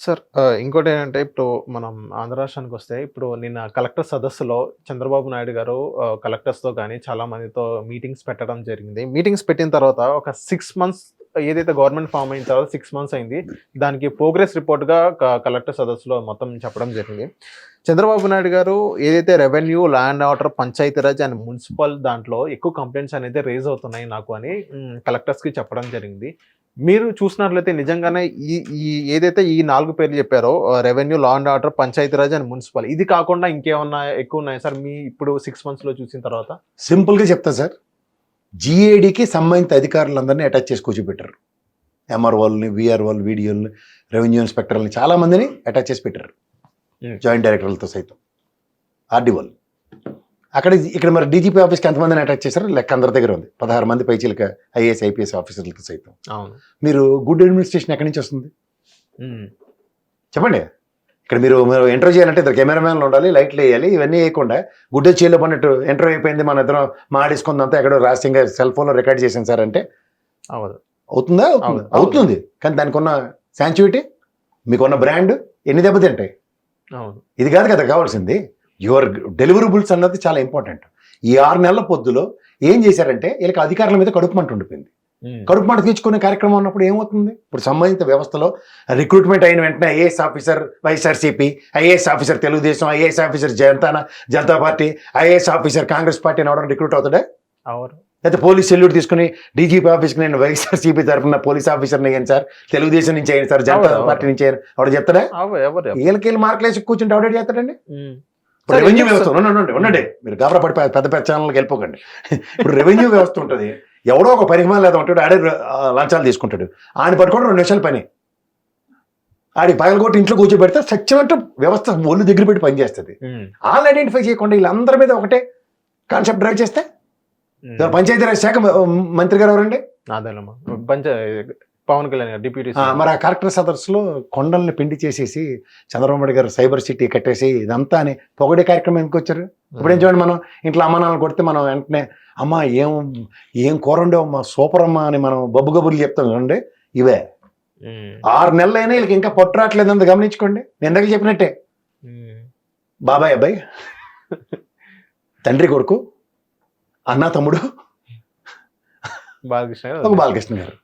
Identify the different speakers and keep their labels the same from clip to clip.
Speaker 1: Sir ఇంకోటి ఏంటంటే ఇప్పుడు మనం ఆంధ్ర రాష్ట్రానికి వస్తే ఇప్పుడు నిన్న కలెక్టర్ సదస్సులో చంద్రబాబు నాయుడు గారు కలెక్టర్స్‌తో కానీ చాలా మందితో మీటింగ్స్ పెట్టడం జరిగింది. మీటింగ్స్ పెట్టిన తర్వాత ఒక సిక్స్ మంత్స్ ఏదైతే గవర్నమెంట్ ఫార్మ్ అయిన తర్వాత సిక్స్ మంత్స్ అయింది. దానికి ప్రోగ్రెస్ రిపోర్ట్‌గా కలెక్టర్ సదస్సులో మొత్తం చెప్పడం జరిగింది. చంద్రబాబు నాయుడు గారు ఏదైతే revenue, land order, Panchayati Raj and municipal దాంట్లో ఎక్కువ కంప్లైంట్స్ అనేది రేజ్ అవుతున్నాయి నాకు అని కలెక్టర్స్‌కి చెప్పడం జరిగింది. మీరు చూసినట్లయితే నిజంగానే ఈ ఈ ఏదైతే ఈ 4 పేర్లు చెప్పారో revenue, law and order, Panchayati Raj and municipal ఇది కాకుండా ఇంకేమన్నా ఎక్కువ ఉన్నాయా సార్? మీ ఇప్పుడు 6 మంత్స్‌లో చూసిన తర్వాత?
Speaker 2: సింపుల్గా చెప్తా సార్ జిఏడికి సంబంధిత అధికారులందరినీ అటాచ్ చేసి కూర్చోబెట్టారు ఎంఆర్ఓల్ని విఆర్ఓలు వీడియోల్ని రెవెన్యూ ఇన్స్పెక్టర్లని చాలా మందిని అటాచ్ చేసి పెట్టారు
Speaker 1: Hmm.
Speaker 2: జాయింట్ డైరెక్టర్లతో సైతం ఆర్డీఓలు అక్కడ ఇక్కడ మరి డీజీపీ ఆఫీస్కి ఎంతమందిని అటాచ్ చేశారు? లెక్క అందరి దగ్గర ఉంది. పదహారు మంది పైచీలక ఐఏఎస్ ఐపీఎస్ ఆఫీసర్లతో సైతం.
Speaker 1: అవును.
Speaker 2: మీరు గుడ్ అడ్మినిస్ట్రేషన్ ఎక్కడి నుంచి వస్తుంది. చెప్పండి. ఇక్కడ మీరు మీరు ఎంటర్ చేయాలంటే ఇద్దరు కెమెరామ్యాన్లు ఉండాలి లైట్లు వేయాలి ఇవన్నీ వేయకుండా గుడ్డ చేయలో పన్నట్టు ఎంటర్ అయిపోయింది మన ఇద్దరం మాడేసుకుందంతా ఎక్కడో రహస్యంగా సెల్ ఫోన్లో రికార్డ్ చేసాను సార్ అంటే. అవుతుందా? అవుతుంది. అవుతుంది. కానీ దానికి ఉన్న శాంచుయిటీ మీకున్న బ్రాండ్ ఎన్ని దెబ్బతింటాయి?
Speaker 1: అవును.
Speaker 2: ఇది కాదు కదా కావాల్సింది. యువర్ డెలివరబుల్స్ అన్నది చాలా ఇంపార్టెంట్ ఈ ఆరు నెలల పొద్దులో ఏం చేశారంటే వీళ్ళకి అధికారుల మీద కడుపు మంట ఉండిపోయింది. కడుపు మంట తీర్చుకునే కార్యక్రమం ఉన్నప్పుడు ఏమవుతుంది ఇప్పుడు సంబంధిత వ్యవస్థలో రిక్రూట్మెంట్ అయిన వెంటనే IAS officer YSRCP IAS officer Telugu Desam IAS officer జనతాన Janata party IAS officer Congress party అవడం రిక్రూట్ అవుతాడా. అయితే పోలీస్ సెల్యూట్ తీసుకుని డీజీపీ ఆఫీస్కి నేను వైఎస్ఆర్సీపీ తరఫున పోలీస్ ఆఫీసర్ని అయ్యాను సార్ తెలుగుదేశం నుంచి అయ్యాను సార్ జనతా పార్టీ నుంచి అయ్యాను ఆవిడ చెప్తాడా. వీళ్ళకి వీళ్ళు మార్కులు వేసి కూర్చుంటే ఆవిడ చేస్తాడండి. ఇప్పుడు రెవెన్యూ వ్యవస్థ? ఉండండి ఉండండి, మీరు గాబరా పడి పెద్ద పెద్ద ఛానల్కి వెళ్ళిపోకండి ఇప్పుడు రెవెన్యూ వ్యవస్థ ఉంటుంది ఎవడో ఒక పరిమాణం లేదా ఉంటాడు ఆడే లంచాలు తీసుకుంటాడు ఆయన పట్టుకోవడం రెండు నిమిషాలు పని ఆడికి పగలగొట్టి ఇంట్లో కూర్చోబెడితే సత్యమంటే వ్యవస్థ ఒళ్ళు దగ్గర పెట్టి పనిచేస్తుంది. వాళ్ళని ఐడెంటిఫై చేయకుండా వీళ్ళందరి మీద ఒకటే కాన్సెప్ట్ డ్రైవ్ చేస్తే. పంచాయతీరాజ్ శాఖ మంత్రి గారు ఎవరండి.
Speaker 1: పవన్ కళ్యాణ్ గారు డిప్యూటీ
Speaker 2: మరి ఆ కలెక్టర్ సదస్సులో కొండల్ని పిండి చేసేసి చంద్రబాబు గారు సైబర్ సిటీ కట్టేసి ఇదంతా అని పొగడే కార్యక్రమం ఎందుకు వచ్చారు? ఇప్పుడు ఏం చూడండి మనం? ఇంట్లో అమ్మ నాన్నలు కొడితే మనం వెంటనే అమ్మ ఏం ఏం కూర ఉండేవు అమ్మా? సూపర్ అమ్మా అని మనం బబ్బు గబ్బులు చెప్తాం చూడండి. ఇవే. ఆరు నెలలైనా వీళ్ళకి ఇంకా పొట్టు రావట్లేదు అంత గమనించుకోండి. నేను ఇందాక చెప్పినట్టే. బాబాయ్ అబ్బాయి తండ్రి కొడుకు అన్న తమ్ముడు
Speaker 1: బాలకృష్ణ
Speaker 2: బాలకృష్ణ గారు.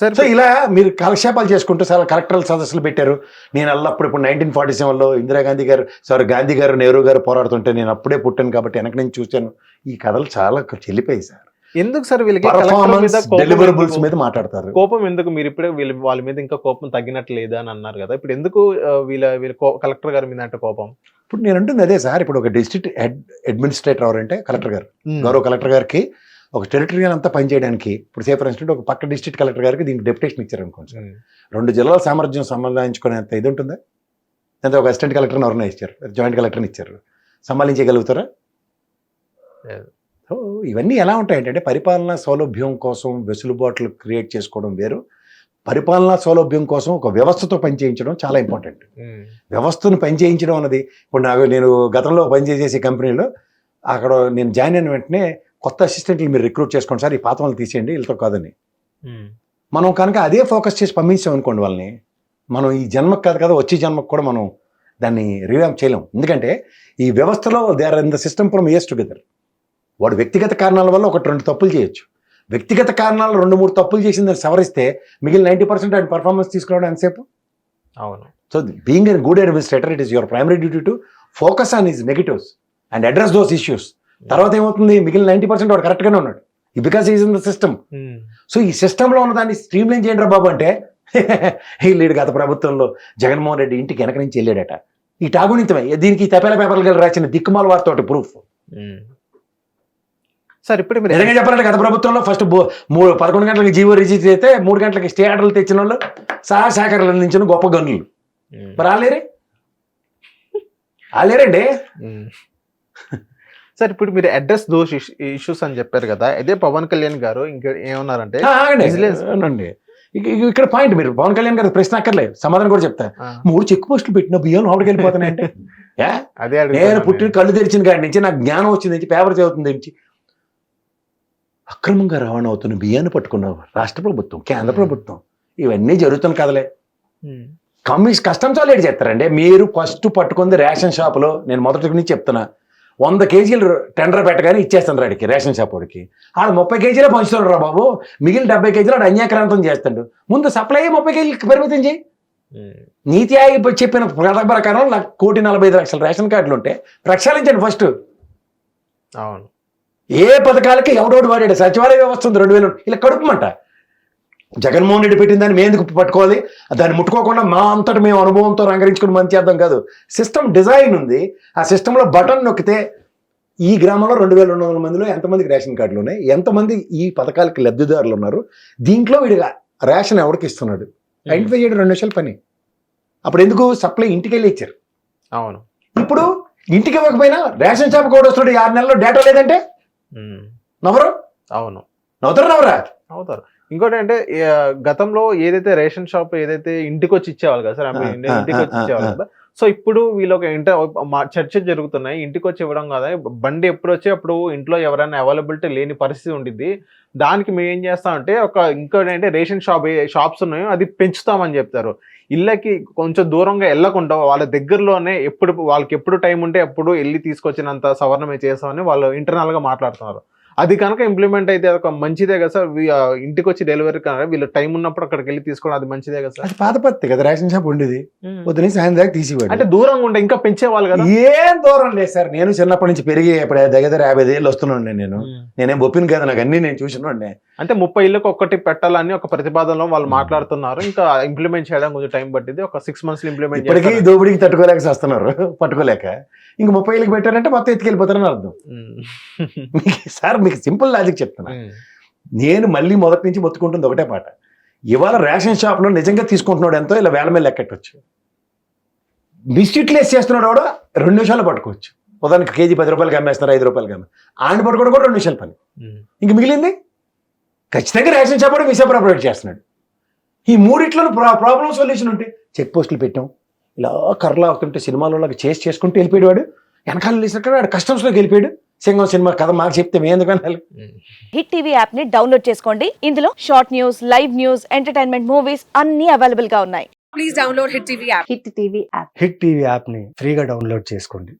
Speaker 2: సో ఇలా మీరు కాలక్షేపాలు చేసుకుంటూ చాలా కలెక్టరల్ సదస్సులు పెట్టారు. నేను అల్లప్పుడు ఇప్పుడు నైన్టీన్ ఫార్టీ సెవెన్లో ఇందిరాగాంధీ గారు సారీ గాంధీ గారు నెహ్రూ గారు పోరాడుతుంటే నేను అప్పుడే పుట్టాను కాబట్టి వెనక నుంచి చూశాను. ఈ కథలు చాలా చెల్లిపోయాయి సార్.
Speaker 1: ఎందుకు సార్ వీళ్ళకి మీద
Speaker 2: డెలివరబుల్స్ మాట్లాడతారు.
Speaker 1: కోపం ఎందుకు? మీరు ఇప్పుడే వీళ్ళ వాళ్ళ మీద ఇంకా కోపం తగ్గినట్లు లేదా అని అన్నారు కదా. ఇప్పుడు ఎందుకు వీళ్ళ వీళ్ళ కో- కలెక్టర్ గారి మీద అంటే కోపం?
Speaker 2: ఇప్పుడు నేను అంటుంది అదే సార్. ఇప్పుడు ఒక డిస్ట్రిక్ట్ హెడ్ అడ్మినిస్ట్రేటర్ ఎవరంటే కలెక్టర్ గారు. గౌరవ కలెక్టర్ గారికి ఒక టెరిటరియల్ అంతా పనిచేయడానికి ఇప్పుడు సే ఫర్ ఇన్స్టెంట్ ఒక పక్క డిస్ట్రిక్ట్ కలెక్టర్ గారికి దీనికి డెప్యుటేషన్ ఇచ్చారు అనుకోండి సార్. రెండు జిల్లాల సామర్థ్యం సంబంధించుకునేంత ఇది ఉంటుందా లేదా ఒక అసిస్టెంట్ కలెక్టర్ని ఎవరైనా ఇచ్చారు జాయింట్ కలెక్టర్ని ఇచ్చారు సంభాళించగలుగుతారా. సో ఇవన్నీ ఎలా ఉంటాయంటే పరిపాలనా సౌలభ్యం కోసం వెసులుబాట్లు క్రియేట్ చేసుకోవడం వేరు పరిపాలనా సౌలభ్యం కోసం ఒక వ్యవస్థతో పనిచేయించడం చాలా ఇంపార్టెంట్. వ్యవస్థను పనిచేయించడం అన్నది ఇప్పుడు నాకు నేను గతంలో పనిచేసే కంపెనీలో అక్కడ నేను జాయిన్ అయిన వెంటనే కొత్త అసిస్టెంట్లు మీరు రిక్రూట్ చేసుకోండి సార్ ఈ పాత వాళ్ళని తీసేయండి వీళ్ళతో కాదని. మనం కనుక అదే ఫోకస్ చేసి పంపించాం అనుకోండి వాళ్ళని మనం ఈ జన్మకు కాదు కదా వచ్చే జన్మకు కూడా మనం దాన్ని రివ్యాంప్ చేయలేం. ఎందుకంటే ఈ వ్యవస్థలో they are in the system from years together వాడు వ్యక్తిగత కారణాల వల్ల ఒకటి రెండు తప్పులు చేయొచ్చు. వ్యక్తిగత కారణాలు రెండు మూడు తప్పులు చేసిందని సవరిస్తే మిగిలిన నైంటీ పర్సెంట్ ఆయన పర్ఫార్మెన్స్ తీసుకురావడం ఎంతసేపు?
Speaker 1: అవును.
Speaker 2: So being an good administrator it is your primary duty to focus on his negatives and address those issues తర్వాత ఏమవుతుంది? మిగిలిన నైంటీ పర్సెంట్ వాడు కరెక్ట్గానే ఉన్నాడు. Because is in the system. So ఈ సిస్టంలో ఉన్న దాన్ని స్ట్రీమ్ లైన్ చేయండి బాబు అంటే వీళ్ళు గత ప్రభుత్వంలో జగన్మోహన్ రెడ్డి ఇంటికి వెనక నుంచి వెళ్ళాడట. ఈ టాగునితమే దీనికి ఈ తపేల పేపర్లు కలిసి రాసిన దిక్కుమాల వారితోటి ప్రూఫ్
Speaker 1: ఉమ్. సార్ ఇప్పుడు మీరు
Speaker 2: నిజంగా చెప్పాలంటే గత ప్రభుత్వంలో ఫస్ట్ మూడు పదకొండు గంటలకి జీవో రిజిస్టర్ అయితే మూడు గంటలకి స్టే ఆర్డర్లు తెచ్చిన వాళ్ళు సహా శాఖలు అందించిన గొప్ప గనులు.
Speaker 1: ఉమ్.
Speaker 2: మరి ఆలేరే ఆలేరండి.
Speaker 1: సార్ ఇప్పుడు మీరు అడ్రస్ దోష్ ఇష్యూస్ అని చెప్పారు కదా అదే పవన్ కళ్యాణ్ గారు ఇంకా ఏమన్నారంటే.
Speaker 2: అవునండి. ఇక- ఇక- ఇక్కడ పాయింట్ మీరు పవన్ కళ్యాణ్ గారి ప్రశ్న అక్కర్లేదు. సమాధానం కూడా చెప్తా. మూడు చెక్ పోస్టులు పెట్టిన బియ్యం లోపలికి వెళ్ళిపోతున్నాయంటే?
Speaker 1: అదే
Speaker 2: నేను పుట్టిన కళ్ళు తెరిచిన కాడి నుంచి నాకు జ్ఞానం వచ్చింది పేపర్ చదువుతుంది నుంచి అక్రమంగా రవాణా అవుతున్న బియ్యాన్ని పట్టుకున్నావు రాష్ట్ర ప్రభుత్వం కేంద్ర. ప్రభుత్వం ఇవన్నీ జరుగుతున్న కదలే. కమిషన్ కస్టమ్స్ వాళ్ళు ఏంటి చేస్తారండి? మీరు ఫస్ట్ పట్టుకుంది రేషన్ షాపులో నేను మొదటి నుంచి చెప్తున్నా. వంద కేజీలు టెండర్ పెట్టగానే ఇచ్చేస్తాను రాడికి రేషన్ షాప్ వాడికి. ఆడు ముప్పై కేజీలే పంచుతాడు రా బాబు. మిగిలిన డెబ్బై కేజీలు ఆడు అన్యాక్రాంతం చేస్తాడు. ముందు సప్లై ముప్పై కేజీలకి పరిమితం చేయి. నీతి ఆయోగ్ చెప్పిన ప్రకారం కోటి నలభై ఐదు లక్షల రేషన్ కార్డులు ఉంటే ప్రక్షాళించండి ఫస్ట్.
Speaker 1: అవును.
Speaker 2: ఏ పథకాలకి ఎవడోడు వాడాడు? సచివాలయ వ్యవస్థ ఉంది రెండు వేలు. ఇలా కడుపుమంట. జగన్మోహన్ రెడ్డి పెట్టిన దాన్ని మేము ఎందుకు పట్టుకోవాలి? దాన్ని ముట్టుకోకుండా మా అంతటి మేము అనుభవంతో రంగరించుకుని మంచి చేద్దాం కాదు. సిస్టమ్ డిజైన్ ఉంది. ఆ సిస్టంలో బటన్ నొక్కితే ఈ గ్రామంలో రెండు వేల రెండు వందల మందిలో ఎంతమందికి రేషన్ కార్డులు ఉన్నాయి? ఎంతమంది ఈ పథకాలకి లబ్ధిదారులు ఉన్నారు? దీంట్లో వీడిగా రేషన్ ఎవరికి ఇస్తున్నాడు? ఐడెంటిఫై చేయడం రెండు నిమిషాల పని. అప్పుడు ఎందుకు సప్లై ఇంటికి వెళ్ళి ఇచ్చారు?
Speaker 1: అవును.
Speaker 2: ఇప్పుడు ఇంటికి ఇవ్వకపోయినా రేషన్ షాప్ కూడా వస్తున్నాడు ఆరు నెలల్లో. డేటా లేదంటే?
Speaker 1: ఉమ్.
Speaker 2: నవ్వరు?
Speaker 1: అవును.
Speaker 2: నవ్వుతారు నవ్వరా?
Speaker 1: ఇంకోటి అంటే గతంలో ఏదైతే రేషన్ షాప్ ఏదైతే ఇంటికి వచ్చి ఇచ్చేవాళ్ళు కదా సార్ ఇంటికి వచ్చి ఇచ్చేవాళ్ళు. కదా సో ఇప్పుడు వీళ్ళు ఒక ఇంట మా చర్చ జరుగుతున్నాయి ఇంటికి వచ్చి ఇవ్వడం కదా బండి ఎప్పుడు వచ్చి అప్పుడు ఇంట్లో ఎవరైనా అవైలబిలిటీ లేని పరిస్థితి ఉండిద్ది. దానికి మేము ఏం చేస్తామంటే ఒక ఇంకోటి అంటే రేషన్ షాప్ షాప్స్ ఉన్నాయో అది పెంచుతామని చెప్తారు. ఇళ్ళకి కొంచెం దూరంగా వెళ్ళకుండా వాళ్ళ దగ్గరలోనే ఎప్పుడు వాళ్ళకి ఎప్పుడు టైం ఉంటే అప్పుడు వెళ్ళి తీసుకొచ్చినంత సవరణమే చేస్తామని వాళ్ళు ఇంటర్నల్గా మాట్లాడుతున్నారు. అది కనుక ఇంప్లిమెంట్ అయితే ఒక మంచిదే కదా సార్? ఇంటికి వచ్చి డెలివరీ కనుక వీళ్ళు టైం ఉన్నప్పుడు అక్కడికి వెళ్ళి తీసుకోవడం అది మంచిదే కదా సార్?
Speaker 2: అది పాత పత్తి కదా రేషన్ షాప్ ఉండేది. పొద్దున సాయంత్రం దాకా తీసివాడు
Speaker 1: అంటే దూరంగా ఉండే ఇంకా పెంచేవాళ్ళు కదా?
Speaker 2: ఏం దూరం లేదు సార్. నేను చిన్నప్పటి నుంచి పెరిగి ఇప్పుడు దగ్గర దగ్గర యాభై ఏళ్ళు వస్తున్నాను నేను. నేనేం ఒప్పిన కదా నాకు అన్ని నేను చూసినోడ్నే.
Speaker 1: అంటే ముప్పై ఇళ్ళకి ఒక్కటి పెట్టాలని ఒక ప్రతిపాదనలో వాళ్ళు మాట్లాడుతున్నారు. ఇంకా ఇంప్లిమెంట్ చేయడం కొంచెం టైం పట్టింది. ఒక సిక్స్ మంత్స్ ఇంప్లిమెంట్
Speaker 2: ఇప్పటికీ దోపిడికి తట్టుకోలేక వస్తున్నారు పట్టుకోలేక. ఇంక ముప్పై ఏళ్ళకి పెట్టారంటే మొత్తం ఎత్తుకెళ్ళిపోతారని అర్థం. మీకు సార్ మీకు సింపుల్ లాజిక్ చెప్తున్నా. నేను మళ్ళీ మొదటి నుంచి మొత్తుకుంటుంది ఒకటే పాట. ఇవాళ రేషన్ షాప్లో నిజంగా తీసుకుంటున్నాడు ఎంతో ఇలా వేల మీద లెక్కెట్టచ్చు బిస్కెట్లు వేసి చేస్తున్నాడు కూడా రెండు నిమిషాలు పట్టుకోవచ్చు. ఉదాహరణకి కేజీ పది రూపాయలకి అమ్మేస్తున్నారు ఐదు రూపాయలకి అమ్మే. ఆయన పట్టుకోవడం కూడా రెండు నిమిషాల పని. ఇంక మిగిలింది? ఖచ్చితంగా రేషన్ షాప్ కూడా మిస్అప్రాపరేట్ చేస్తున్నాడు. ఈ మూడిట్లో ప్రాబ్లం సొల్యూషన్ ఉంటే చెక్ పోస్టులు పెట్టాం. ఇలా కర్రలా అవుతుంటే సినిమాలో చేసి చేసుకుంటూ వెళ్ళిపోయాడు వాడు వెనకాల వేసినట్టు వాడు కస్టమ్స్లోకి వెళ్ళిపోయాడు. సింగం సినిమా కథ మాకు చెప్తే మేము ఎందుకు అనాలి?
Speaker 3: హిట్ టీవీ యాప్ని డౌన్లోడ్ చేసుకోండి. ఇందులో short news live news entertainment movies అన్ని అవైలబుల్గా ఉన్నాయి.
Speaker 4: Please download Hit TV app.
Speaker 3: Hit TV app
Speaker 5: hit TV యాప్ని ఫ్రీగా డౌన్లోడ్ చేసుకోండి.